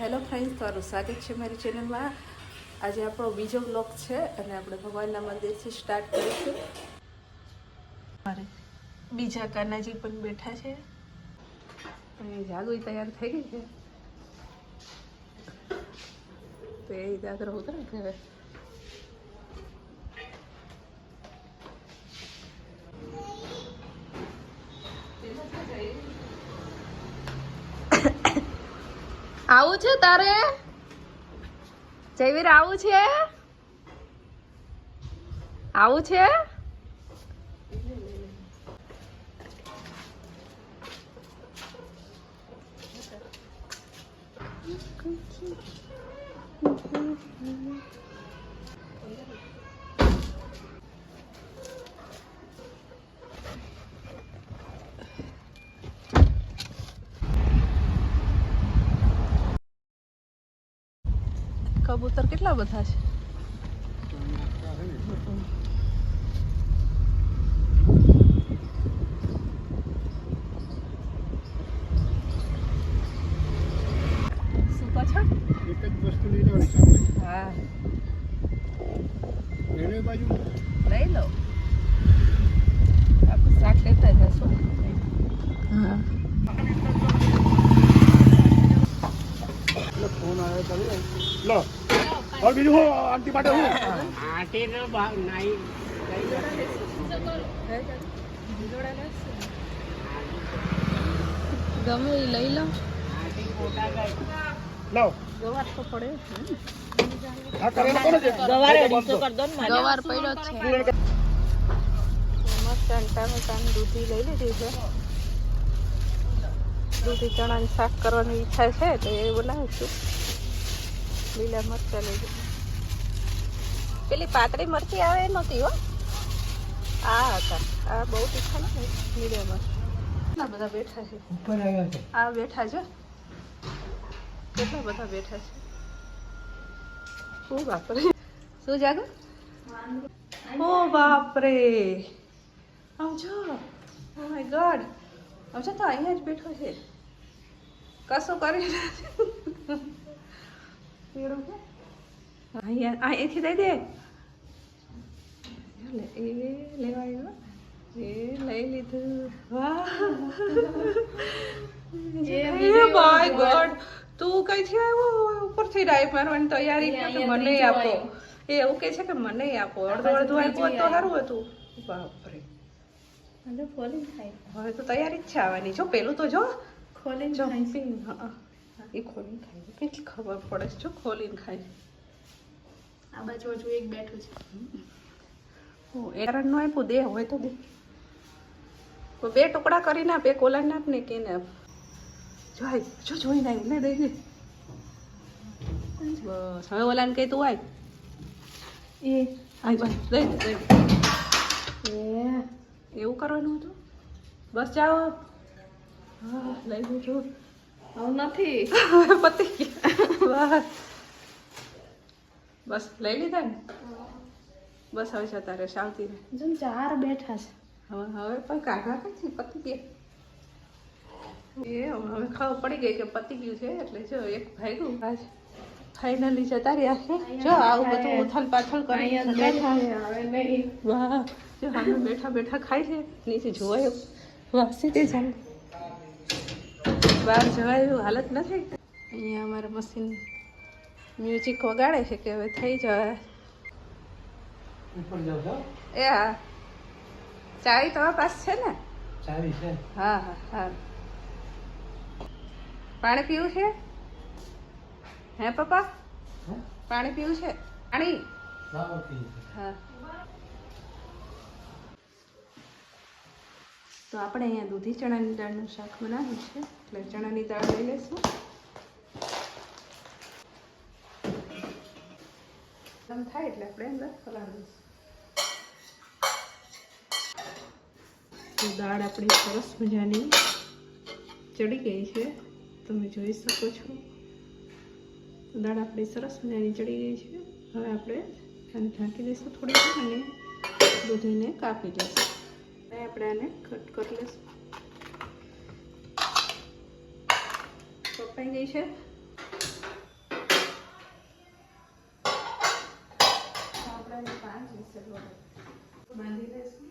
Hello friends તમારું સ્વાગત છે મારી ચેનલમાં. આજે આપણો બીજો બ્લોગ છે અને આપણે ભગવાનના મંદિરથી સ્ટાર્ટ કરીશું. મારે બીજા કાનાજી પણ બેઠા છે. અને જાદુ તૈયાર થઈ ગઈ છે. તો એ દાદરો ઉતરે હવે. આવું છે તારે? જયવીર આવું છે? આવું છે? કબૂતર કેટલા બધા છે? શું પાછળ એક વસ્તુ લઈ હા. એને બાજુ લઈ લો. આપણે શાક લેતા જશું હા. ફોન આવ્યો લે. હવે બીજું હું આંટી માટે હું? ગમે એ લઈ લો. લાવ. ગવાર તો પડે ગવાર પડ્યો છે. મરચાં ટામેટાં દૂધી લઈ લીધી છે. દૂધી ચણાની શાક કરવાની ઈચ્છા છે તો એ બનાવીશું. લીલા મરચા લઈ લીધા પેલી પાતળી મરચી આવે એ નહોતી હો. આ હતા. આ બહુ તીખા ને લીલા કેટલા બધા બેઠા છે? ઉપર આવ્યા છે. આ બેઠા છે? કેટલા બધા બેઠા છે? ઓ બાપરે. શું જાગો? ઓ બાપરે. આવજો. ઓ માય ગોડ તો અહીંયા જ બેઠો છે. કશું કરી નથી. પેડો કે અહીંયા અહીંયાથી દઈ દે એ લેવાયો એ લઈ લીધું વાહ માય ગોડ તું કઈ છે આવ્યો ઉપરથી ડાઈવ મારવાની તૈયારી કે મને આપો એ એવું કે છે કે મને આપો અડધો અડધો આપ્યું તો સારું હતું બાપરે હવે તો તૈયારી જ છે આવવાની જો પેલું તો જો ખોલીને જમ્પિંગ હા એ ખોલીને ખાય કેટલી ખબર પડે છે? જો ખોલીને ખાય આ બાજુ હજુ એક બેઠું છે. ઓ એરન નો આપ્યું દે હોય તો દે. બે ટુકડા કરીને આપ એક ઓલાને આપ ને કેને આપ જોઈ જો જોઈને આવ્યું ને દઈ દે બસ હવે ઓલાને કહી તું આય. એ. આય બસ દઈ દે દઈ એ. એવું કરવાનું હતું? બસ જાઓ. હા લઈ લીધું હવે નથી પતી ગયા બસ લઈ લીધા ને બસ હવે જતા રહે શાંતિ રહે જો ચાર બેઠા છે હવે હવે પણ કાઢવા નથી પતી ગયા એ હવે ખબર પડી ગઈ કે પતી ગયું છે એટલે જો એક ભાગ્યું આજ ફાઇનલી જતા રહ્યા છે જો આવું બધું ઉથલ પાથલ કરી બેઠા હવે વાહ જો અમે બેઠા બેઠા ખાય છે નીચે જોવાય વાસી વાહ સીધી જાય બહાર જવાય એવું હાલત નથી? અહીંયા અમારે મશીન મ્યુઝિક વગાડે છે કે હવે થઈ જાય ઉપર જાવ છો એ હા. ચાવી તમારા પાસે છે ને? ચાવી છે. હા હા હા. પાણી પીવું છે? હે પપ્પા? પાણી પીવું છે? પાણી? હા. તો આપણે અહીંયા દૂધી ચણાની દાળનું શાક બનાવ્યું છે. એટલે ચણાની દાળ લઈ લઈશું. ગરમ થાય એટલે આપણે અંદર પલાળી દઈશું દાળ આપણી સરસ મજાની ચડી ગઈ છે. તમે જોઈ શકો છો. દાળ આપણી સરસ મજાની ચડી ગઈ છે. હવે આપણે આને ઢાંકી દઈશું થોડી અને દૂધીને કાપી હવે આપણે આને કટ કરી લઈશું કપાઈ ગઈ છે? આપણે પાંચ વિસલ બાંધી લઈશું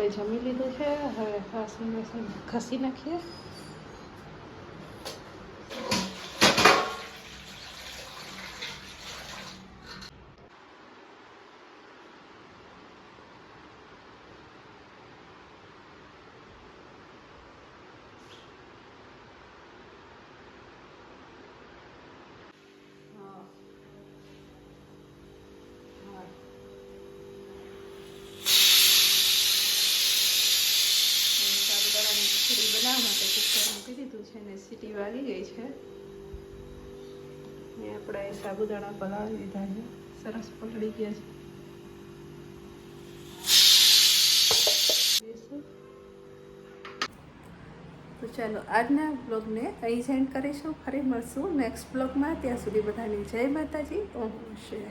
આપણે જમી લીધું છે હવે ખાસીને છે ખસી નાખીએ હા હા સાબુદાણાની ખીચડી બનાવવા માટે કુકર મૂકી દીધું છે ને સીટી વાગી ગઈ છે. ને આપણે સાબુદાણા પલાળી દીધા છે. સરસ પલળી ગયા છે. તો ચાલો આજના બ્લોગને અહીં સેન્ડ કરીશું. ફરી મળશું નેક્સ્ટ બ્લોગમાં. ત્યાં સુધી બધાની જય માતાજી. ઓમ શિવાય.